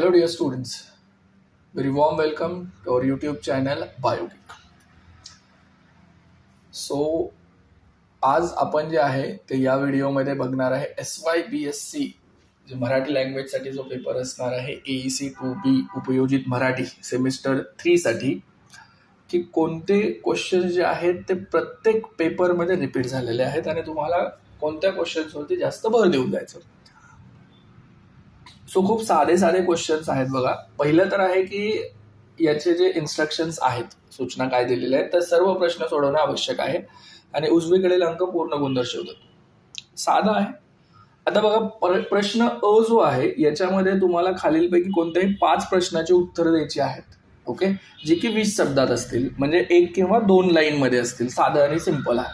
Hello, dear students. Very warm welcome to our YouTube channel Biogeek. So आज आपण जे आहे ते या व्हिडिओमध्ये बघणार आहे S Y B S C जे मराठी लँग्वेजसाठी जो पेपर असणार आहे ए सी टू बी उपयोजित मराठी सेमिस्टर थ्रीसाठी की कोणते क्वेश्चन जे आहेत ते प्रत्येक पेपरमध्ये रिपीट झालेले आहेत आणि तुम्हाला कोणत्या क्वेश्चन्सवरती जास्त भर देऊन जायचं सो खूप साधे साधे क्वेश्चन्स आहेत बघा. पहिलं तर आहे की याचे जे इन्स्ट्रक्शन्स आहेत सूचना काय दिलेल्या आहेत तर सर्व प्रश्न सोडवणं आवश्यक आहे. आणि उजवीकडील अंक पूर्ण गुण दर्शवतात साधा आहे. आता बघा पर- प्रश्न अ जो आहे याच्यामध्ये तुम्हाला खालीलपैकी कोणत्याही पाच प्रश्नाची उत्तरं द्यायची आहेत. ओके? जे की वीस शब्दात असतील म्हणजे एक किंवा दोन लाईनमध्ये असतील साधं आणि सिंपल आहे.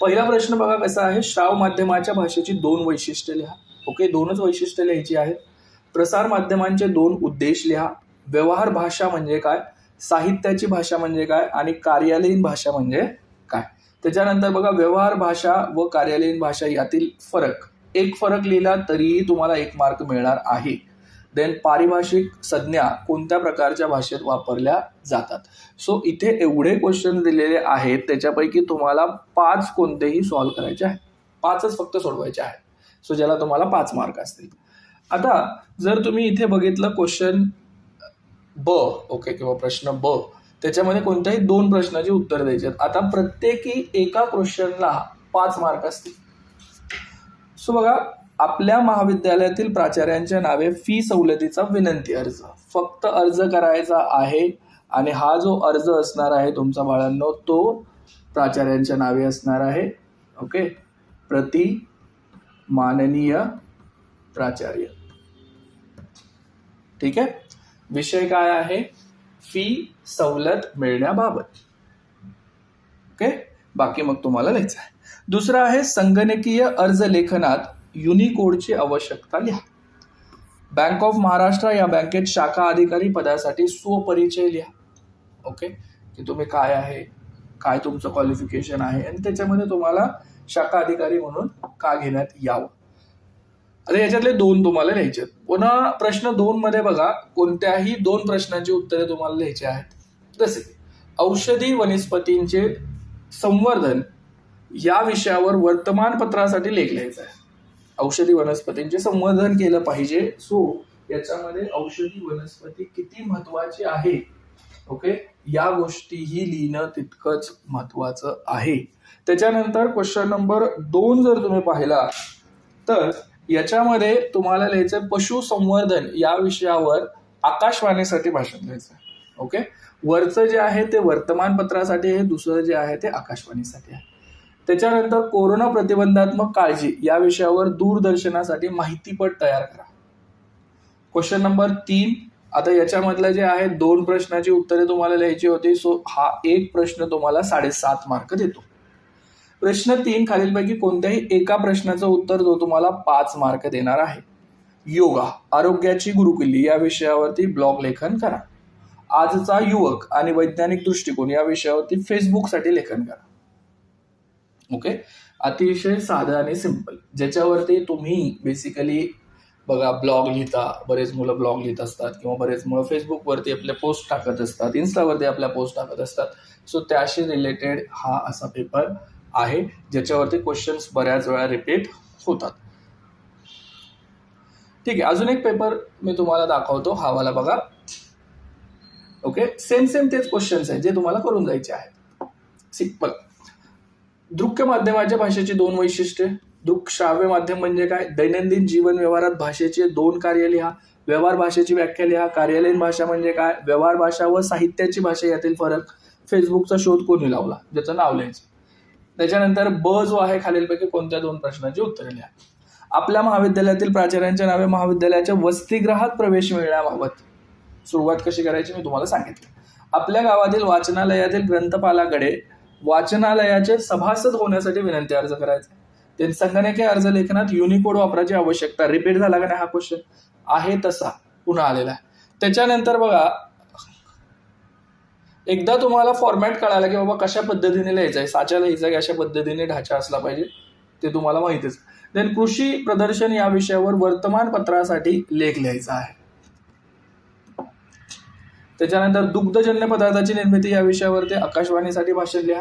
पहिला प्रश्न बघा कसा आहे? श्राव माध्यमाच्या भाषेची दोन वैशिष्ट्ये लिहा. ओके? दोनच वैशिष्ट्ये लिहायची आहेत. प्रसार माध्यमांचे दोन उद्देश लिहा. व्यवहार भाषा म्हणजे काय? साहित्याची भाषा म्हणजे काय? आणि कार्यालयीन भाषा म्हणजे काय? त्याच्यानंतर बघा व्यवहार भाषा व कार्यालयीन भाषा यातील फरक. एक फरक लिहिला तरीही तुम्हाला एक मार्क मिळणार आहे. देन पारिभाषिक संज्ञा कोणत्या प्रकारच्या भाषेत वापरल्या जातात? सो इथे एवढे क्वेश्चन दिलेले आहेत त्याच्यापैकी तुम्हाला पाच कोणतेही सॉल्व्ह करायचे आहे पाचच फक्त सोडवायचे आहे सो ज्याला तुम्हाला पाच मार्क असतील. आता जर तुम्ही इथे बघितलं क्वेश्चन ब ओके किंवा प्रश्न ब त्याच्यामध्ये कोणत्याही दोन प्रश्नाची उत्तर द्यायची आहेत. आता प्रत्येकी एका क्वेश्चनला पाच मार्क असतील. सो बघा आपल्या महाविद्यालयातील प्राचार्यांच्या नावे फी सवलतीचा विनंती अर्ज. फक्त अर्ज करायचा आहे आणि हा जो अर्ज असणार आहे तुमचा बाळांनो तो प्राचार्यांच्या नावे असणार आहे. ओके प्रति माननीय प्राचार्य. ठीक आहे? विषय काय आहे? फी सवलत मिळण्याबाबत. ओके? बाकी मग तुम्हाला लिहायचं आहे. दुसरं आहे संगणकीय अर्ज लेखनात युनिकोडची आवश्यकता लिहा. बँक ऑफ महाराष्ट्र या बँकेत शाखा अधिकारी पदासाठी स्वपरिचय लिहा. ओके? की तुम्ही काय आहे? काय तुमचं क्वालिफिकेशन आहे? आणि त्याच्यामध्ये तुम्हाला शाखा अधिकारी म्हणून का घेण्यात यावं? आता याच्यातले दोन तुम्हाला लिहायचे आहेत. पुन्हा प्रश्न दोन मध्ये बघा कोणत्याही दोन प्रश्नांची उत्तरे तुम्हाला लिहायची आहेत. जसे औषधी वनस्पतींचे संवर्धन या विषयावर वर्तमानपत्रासाठी लेख लिहायचा आहे. औषधी वनस्पतींचे संवर्धन केलं पाहिजे. सो याच्यामध्ये औषधी वनस्पती किती महत्वाची आहे? ओके या गोष्टीही लिहिणं तितकंच महत्वाचं आहे. त्याच्यानंतर क्वेश्चन नंबर दोन जर तुम्ही पाहिला तर याच्यामध्ये तुम्हाला लिहायचं पशुसंवर्धन या विषयावर आकाशवाणीसाठी भाषण लिहायचं आहे ओके वरचं जे आहे ते वर्तमानपत्रासाठी आहे दुसरं जे आहे ते आकाशवाणीसाठी आहे. त्याच्यानंतर कोरोना प्रतिबंधात्मक काळजी या विषयावर दूरदर्शनासाठी माहितीपट तयार करा. क्वेश्चन नंबर तीन आता याच्यामधलं जे आहे दोन प्रश्नाची उत्तरे तुम्हाला लिहायची होती सो हा एक प्रश्न तुम्हाला साडेसात मार्क देतो. प्रश्न तीन खालीलपैकी कोणत्याही एका प्रश्नाचं उत्तर जो तुम्हाला पाच मार्क देणार आहे. योगा आरोग्याची गुरुकिल्ली या विषयावरती ब्लॉग लेखन करा. आजचा युवक आणि वैज्ञानिक दृष्टिकोन या विषयावरती फेसबुकसाठी लेखन करा. ओके? अतिशय साधं आणि सिंपल ज्याच्यावरती तुम्ही बेसिकली बघा ब्लॉग लिहिता बरेच मुलं ब्लॉग लिहित असतात किंवा बरेच मुलं फेसबुकवरती आपले पोस्ट टाकत असतात इन्स्टावरती आपल्या पोस्ट टाकत असतात. सो त्याशी रिलेटेड हा असा पेपर आहे ज्याच्यावरती क्वेश्चन्स बऱ्याच वेळा रिपीट होतात. ठीक आहे अजून एक पेपर मी तुम्हाला दाखवतो हा वाला बघा. ओके सेम सेम तेच क्वेश्चन्स आहेत जे तुम्हाला करून जायचे आहेत. सिंपल दृक्य माध्यमाच्या भाषेची दोन वैशिष्ट्ये. दृक श्राव्य माध्यम म्हणजे काय? दैनंदिन जीवन व्यवहारात भाषेचे दोन कार्य लिहा. व्यवहार भाषेची व्याख्या लिहा. कार्यालयीन भाषा म्हणजे काय? व्यवहार भाषा व साहित्याची भाषा यातील फरक. फेसबुकचा शोध कोणी लावला? ज्याचं नाव लिहायचं. त्याच्यानंतर ब जो आहे खालीलपैकी कोणत्या दोन प्रश्नांची उत्तरे लिहा. आपल्या महाविद्यालयातील प्राचार्यांच्या नावे महाविद्यालयाच्या वसतिगृहात प्रवेश मिळण्याबाबत सुरुवात कशी करायची मी तुम्हाला सांगितलं. आपल्या गावातील वाचनालयातील ग्रंथपालाकडे वाचनालयाचे सभासद होण्यासाठी विनंती अर्ज करायचा. ते संगणकीय अर्ज लेखनात युनिकोड वापरायची आवश्यकता. रिपीट झाला का नाही हा क्वेश्चन आहे तसा. पुन्हा आलेला आहे. त्याच्यानंतर बघा एकदा तुम्हाला फॉर्मॅट कळाला की बाबा कशा पद्धतीने लिहायचं आहे साच्या लिहायचा की अशा पद्धतीने ढाचा असला पाहिजे ते तुम्हाला माहितीच देन कृषी प्रदर्शन या विषयावर वर्तमानपत्रासाठी लेख लिहायचा आहे. त्याच्यानंतर दुग्धजन्य पदार्थाची निर्मिती या विषयावरती आकाशवाणीसाठी भाषण लिहा.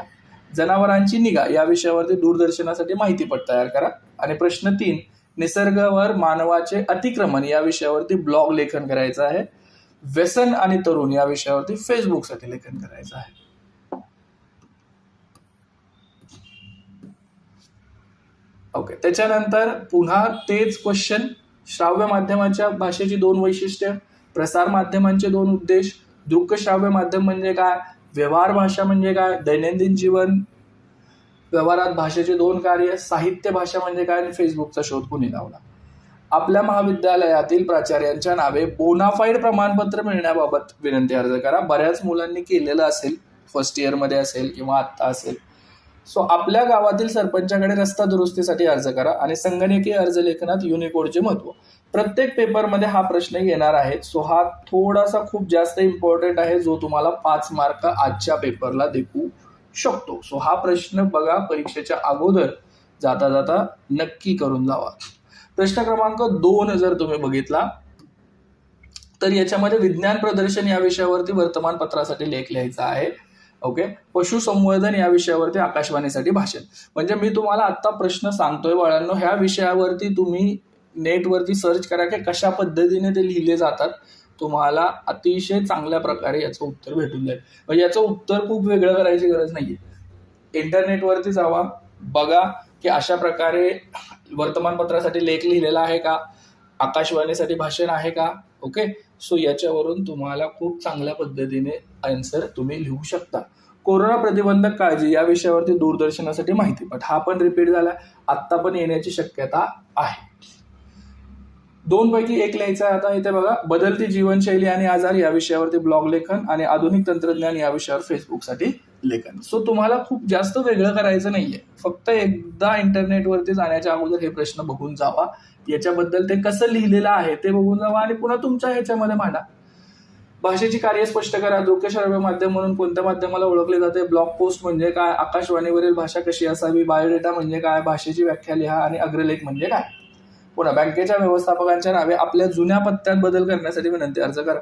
जनावरांची निगा या विषयावरती दूरदर्शनासाठी माहितीपट तयार करा. आणि प्रश्न तीन निसर्गावर मानवाचे अतिक्रमण या विषयावरती ब्लॉग लेखन करायचं आहे. व्यसन आणि तरुण या विषयावरती फेसबुकसाठी लेखन करायचं आहे. ओके त्याच्यानंतर पुन्हा तेच क्वेश्चन श्राव्य माध्यमाच्या भाषेची दोन वैशिष्ट्य प्रसार माध्यमांचे दोन उद्देश. दृक श्राव्य माध्यम म्हणजे काय? व्यवहार भाषा म्हणजे काय? दैनंदिन जीवन. व्यवहारात भाषेचे दोन कार्य साहित्य भाषा म्हणजे काय? आणि फेसबुकचा शोध कुणी लावला? आपल्या महाविद्यालयातील प्राचार्यांच्या नावे बोनाफाईड प्रमाणपत्र मिळण्याबाबत विनंती अर्ज करा. बऱ्याच मुलांनी केलेलं असेल फर्स्ट इयरमध्ये असेल किंवा आत्ता असेल. सो आपल्या गावातील सरपंचाकडे रस्ता दुरुस्तीसाठी अर्ज करा आणि संगणकीय अर्ज लेखनात युनिकोडचे महत्त्व. प्रत्येक पेपरमध्ये हा प्रश्न येणार आहे. सो हा थोडासा खूप जास्त इम्पॉर्टंट आहे जो तुम्हाला पाच मार्क आजच्या पेपरला देखू शकतो. सो हा प्रश्न बघा परीक्षेच्या अगोदर जाता जाता नक्की करून जावा प्रश्न क्रमांक दोन जर तुम्ही बघितला तर याच्यामध्ये विज्ञान प्रदर्शन या विषयावरती वर्तमानपत्रासाठी लेख लिहायचा आहे. ओके पशुसंवर्धन या विषयावरती आकाशवाणीसाठी भाषण. म्हणजे मी तुम्हाला आत्ता प्रश्न सांगतोय बाळांनो ह्या विषयावरती तुम्ही नेटवरती सर्च करा की कशा पद्धतीने ते लिहिले जातात. तुम्हाला अतिशय चांगल्या प्रकारे याचं उत्तर भेटून जाईल. म्हणजे याचं उत्तर खूप वेगळं करायची गरज नाहीये. इंटरनेटवरती जावा बघा. की अशा प्रकारे वर्तमानपत्रासाठी लेख लिहिलेला आहे का? आकाशवाणीसाठी भाषण आहे का? ओके सो याच्यावरून तुम्हाला खूप चांगल्या पद्धतीने आन्सर तुम्ही लिहू शकता. कोरोना प्रतिबंधक काळजी या विषयावरती दूरदर्शनासाठी माहिती पण हा पण रिपीट झाला. आत्ता पण येण्याची शक्यता आहे. दोन पैकी एक लिहायचं आहे. आता इथे बघा. बदलती जीवनशैली आणि आजार या विषयावरती ब्लॉग लेखन आणि आधुनिक तंत्रज्ञान या विषयावर फेसबुकसाठी लेखन. सो तुम्हाला खूप जास्त वेगळं करायचं नाहीये. फक्त एकदा इंटरनेटवरती जाण्याच्या अगोदर हे प्रश्न बघून जावा. याच्याबद्दल ते कसं लिहिलेलं आहे ते बघून जावा आणि पुन्हा तुमच्या ह्याच्यामध्ये मांडा. भाषेची कार्य स्पष्ट करा. दृश्यश्रव्य माध्यम म्हणून कोणत्या माध्यमाला ओळखले जाते? ब्लॉग पोस्ट म्हणजे काय? आकाशवाणीवरील भाषा कशी असावी? बायोडेटा म्हणजे काय? भाषेची व्याख्या लिहा आणि अग्रलेख म्हणजे काय? पुन्हा बँकेच्या व्यवस्थापकांच्या नावे आपल्या जुन्या पत्त्यात बदल करण्यासाठी विनंती. अर्ज करा.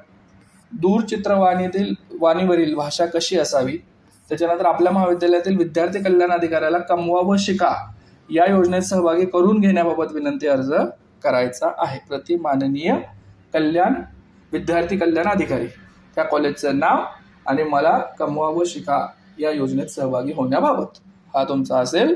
दूरचित्रवाणीतील वाणीवरील भाषा कशी असावी? त्याच्यानंतर आपल्या महाविद्यालयातील विद्यार्थी कल्याण अधिकाऱ्याला कमवा व शिका या योजनेत सहभागी करून घेण्याबाबत विनंती अर्ज करायचा आहे. प्रति माननीय कल्याण विद्यार्थी कल्याण अधिकारी त्या कॉलेजचं नाव आणि मला कमवा व शिका या योजनेत सहभागी होण्याबाबत हा तुमचा असेल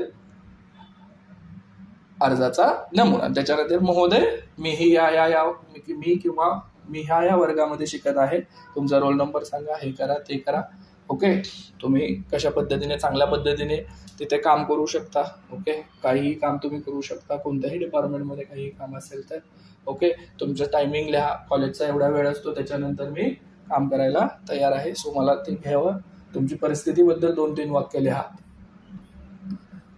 अर्जाचा नमुना. त्याच्यानंतर महोदय मीही या या या मी किंवा मी ह्या या वर्गामध्ये शिकत आहे. तुमचा रोल नंबर सांगा हे करा ते करा. ओके? तुम्ही कशा पद्धतीने चांगल्या पद्धतीने तिथे काम करू शकता ओके? काहीही काम तुम्ही करू शकता कोणत्याही डिपार्टमेंटमध्ये काहीही काम असेल तर ओके? तुमचं टायमिंग लिहा कॉलेजचा एवढा वेळ असतो त्याच्यानंतर मी काम करायला तयार आहे. सो मला ते घ्यावं. तुमची परिस्थितीबद्दल दोन तीन वाक्य लिहा.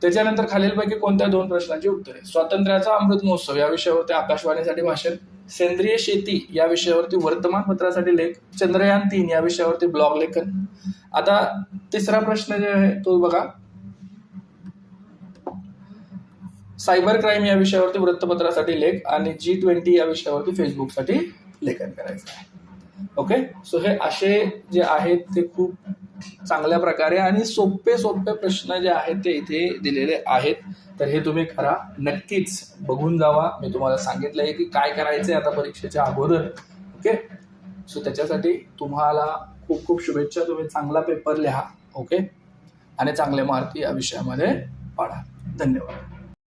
त्याच्यानंतर खालीलपैकी कोणत्या दोन प्रश्नांची उत्तरे? स्वातंत्र्याचा अमृत महोत्सव या विषयावरती आकाशवाणीसाठी भाषण. सेंद्रिय शेती या विषयावरती वर्तमानपत्रासाठी लेख चंद्रयान तीन या विषयावरती ब्लॉग लेखन. आता तिसरा प्रश्न जे आहे तो बघा. सायबर क्राईम या विषयावरती वृत्तपत्रासाठी लेख आणि जी ट्वेंटी या विषयावरती फेसबुकसाठी लेखन करायचं आहे. ओके? सो हे असे जे आहेत ते खूप चांगल्या प्रकारे आणि सोपे सोपे प्रश्न जे आहेत ते इथे दिलेले आहेत. तर हे तुम्ही करा. नक्कीच बघून जावा. मी तुम्हाला सांगितलं आहे की काय करायचं आहे आता परीक्षेच्या अगोदर. ओके? सो त्याच्यासाठी तुम्हाला खूप खूप शुभेच्छा. तुम्ही चांगला पेपर लिहा. ओके? आणि चांगले मार्क या विषयामध्ये पाडा. धन्यवाद.